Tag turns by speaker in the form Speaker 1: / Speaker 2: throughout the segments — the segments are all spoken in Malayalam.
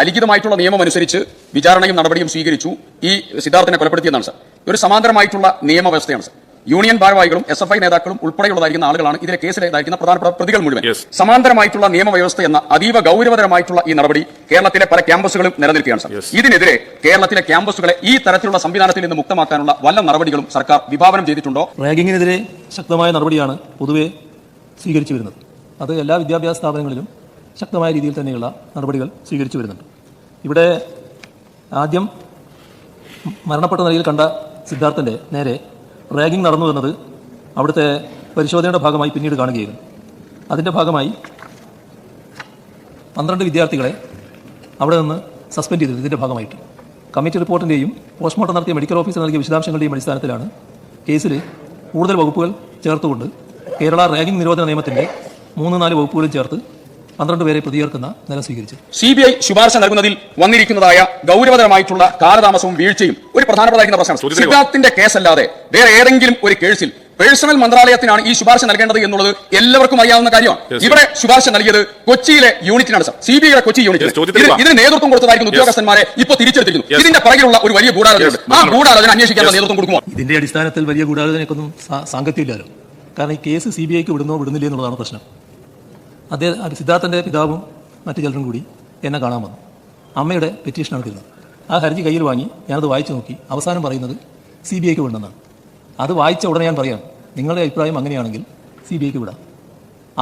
Speaker 1: അലിഖിതമായിട്ടുള്ള നിയമം അനുസരിച്ച് വിചാരണയും നടപടിയും സ്വീകരിച്ചു. ഈ സിദ്ധാർത്ഥനെ കൊലപ്പെടുത്തിയെന്നാണ് സർ. ഒരു സമാന്തരമായിട്ടുള്ള നിയമവ്യവസ്ഥയാണ് സർ. യൂണിയൻ ഭാരവാഹികളും എസ് എഫ് ഐ നേതാക്കളും ഉൾപ്പെടെയുള്ളതായിരിക്കുന്ന ആളുകളാണ് ഇതിലെ കേസിലേതായിരിക്കുന്ന പ്രധാനപ്പെട്ട പ്രതികൾ മുഴുവൻ. സമാന്തരമായിട്ടുള്ള നിയമവ്യവസ്ഥ എന്ന അതീവ ഗൗരവതരമായിട്ടുള്ള ഈ നടപടി കേരളത്തിലെ പല ക്യാമ്പസുകളും നിലനിൽക്കുകയാണ് സർ. ഇതിനെതിരെ കേരളത്തിലെ ക്യാമ്പസുകളെ ഈ തരത്തിലുള്ള സംവിധാനത്തിൽ നിന്ന് മുക്തമാക്കാനുള്ള വല്ല നടപടികളും സർക്കാർ വിഭാവനം ചെയ്തിട്ടുണ്ടോ?
Speaker 2: റാഗിങ്ങിനെതിരെ ശക്തമായ നടപടിയാണ് പൊതുവെ സ്വീകരിച്ചു വരുന്നത്. അത് എല്ലാ വിദ്യാഭ്യാസ സ്ഥാപനങ്ങളിലും ശക്തമായ രീതിയിൽ തന്നെയുള്ള നടപടികൾ സ്വീകരിച്ചു വരുന്നുണ്ട്. ഇവിടെ ആദ്യം മരണപ്പെട്ട നിലയിൽ കണ്ട സിദ്ധാർത്ഥന്റെ നേരെ റാഗിംഗ് നടന്നു എന്നത് അവിടുത്തെ പരിശോധനയുടെ ഭാഗമായി പിന്നീട് കാണുകയായിരുന്നു. അതിന്റെ ഭാഗമായി പന്ത്രണ്ട് വിദ്യാർത്ഥികളെ അവിടെ നിന്ന് സസ്പെൻഡ് ചെയ്തത് ഇതിന്റെ ഭാഗമായിട്ട്. കമ്മിറ്റി റിപ്പോർട്ടിന്റെയും പോസ്റ്റ്മോർട്ടം നടത്തിയ മെഡിക്കൽ ഓഫീസർ നൽകിയ വിശദാംശങ്ങളുടെയും അടിസ്ഥാനത്തിലാണ് കേസിൽ കൂടുതൽ വകുപ്പുകൾ ചേർത്തുകൊണ്ട് കേരള റാഗിംഗ് നിരോധന നിയമത്തിന്റെ മൂന്ന് നാല് വകുപ്പുകളും ചേർത്ത് പന്ത്രണ്ട് പേരെ പ്രതിയേർക്കുന്ന നില സ്വീകരിച്ചു.
Speaker 1: സി ബി ഐ ശുപാർശ നൽകുന്നതിൽ വന്നിരിക്കുന്നതായ ഗൗരവതരമായിട്ടുള്ള കാലതാമസവും വീഴ്ചയും ഒരു
Speaker 3: ചോദ്യത്തിലേക്ക് വാ.
Speaker 1: സിദ്ധാർത്ഥിന്റെ കേസല്ലാതെ വേറെ ഏതെങ്കിലും ഒരു കേസിൽ പേഴ്സണൽ മന്ത്രാലയത്തിനാണ് ഈ ശുപാർശ നൽകേണ്ടത് എന്നുള്ളത് എല്ലാവർക്കും അറിയാവുന്ന കാര്യമാണ്. ഇവിടെ ശുപാർശ നൽകിയത് കൊച്ചിയിലെ യൂണിറ്റിനാണ് സർ സി ബി ഐയുടെ കൊച്ചി യൂണിറ്റ് ഇതിന് നേതൃത്വം കൊടുത്തതായിരിക്കുന്ന ഉദ്യോഗസ്ഥന്മാരെ ഇപ്പൊ തിരിച്ചെടുത്തിരിക്കുന്നു. ഇതിന്റെ പുറകിലുള്ള ഒരു വലിയ
Speaker 3: ഗൂഢാലോചന
Speaker 1: ആ ഗൂഢാലോചന അന്വേഷിക്കാനുള്ള നേതൃത്വം കൊടുക്കുമോ
Speaker 2: ഇതിന്റെ അടിസ്ഥാനത്തിൽ വലിയ ഗൂഢാലോചനയ്ക്കൊന്നും സാങ്കത്യമില്ലല്ലോ കാരണം ഈ കേസ് സി ബി ഐക്ക് വിടുന്നോ വിടുന്നില്ലേ എന്നുള്ളതാണ് പ്രശ്നം. അദ്ദേഹം സിദ്ധാർത്ഥന്റെ പിതാവും മറ്റു ചിലരും കൂടി എന്നെ കാണാൻ വന്നു. അമ്മയുടെ പെറ്റീഷനാണ് തരുന്നത് ആ ഹർജി കയ്യിൽ വാങ്ങി ഞാനത് വായിച്ചു നോക്കി. അവസാനം പറയുന്നത് സി ബി ഐക്ക് വിടണമെന്നാണ് അത് വായിച്ച ഉടനെ ഞാൻ പറയാം നിങ്ങളുടെ അഭിപ്രായം അങ്ങനെയാണെങ്കിൽ സി ബി ഐക്ക് വിടാം.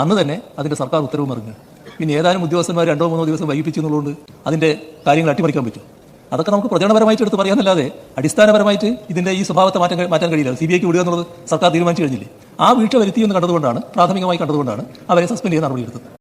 Speaker 2: അന്ന് തന്നെ അതിന്റെ സർക്കാർ ഉത്തരവും ഇറങ്ങുക പിന്നെ ഏതാനും ഉദ്യോഗസ്ഥന്മാർ രണ്ടോ മൂന്നോ ദിവസം വൈകിപ്പിച്ചു എന്നുള്ളതുകൊണ്ട് അതിന്റെ കാര്യങ്ങൾ അട്ടിമറിക്കാൻ പറ്റും. അതൊക്കെ നമുക്ക് പ്രചരണപരമായിട്ട് എടുത്ത് പറയാനല്ലാതെ അടിസ്ഥാനപരമായിട്ട് ഇതിന്റെ ഈ സ്വഭാവത്തെ മാറ്റാൻ മാറ്റാൻ കഴിയില്ല. സി ബി ഐക്ക് വിടുക എന്നുള്ളത് സർക്കാർ തീരുമാനിച്ചു കഴിഞ്ഞില്ലേ? ആ വീഴ്ച വരുത്തിയെന്ന് കണ്ടതുകൊണ്ടാണ് പ്രാഥമികമായി കണ്ടതുകൊണ്ടാണ് അവരെ സസ്പെൻഡ് ചെയ്യാൻ നടപടിയെടുത്തത്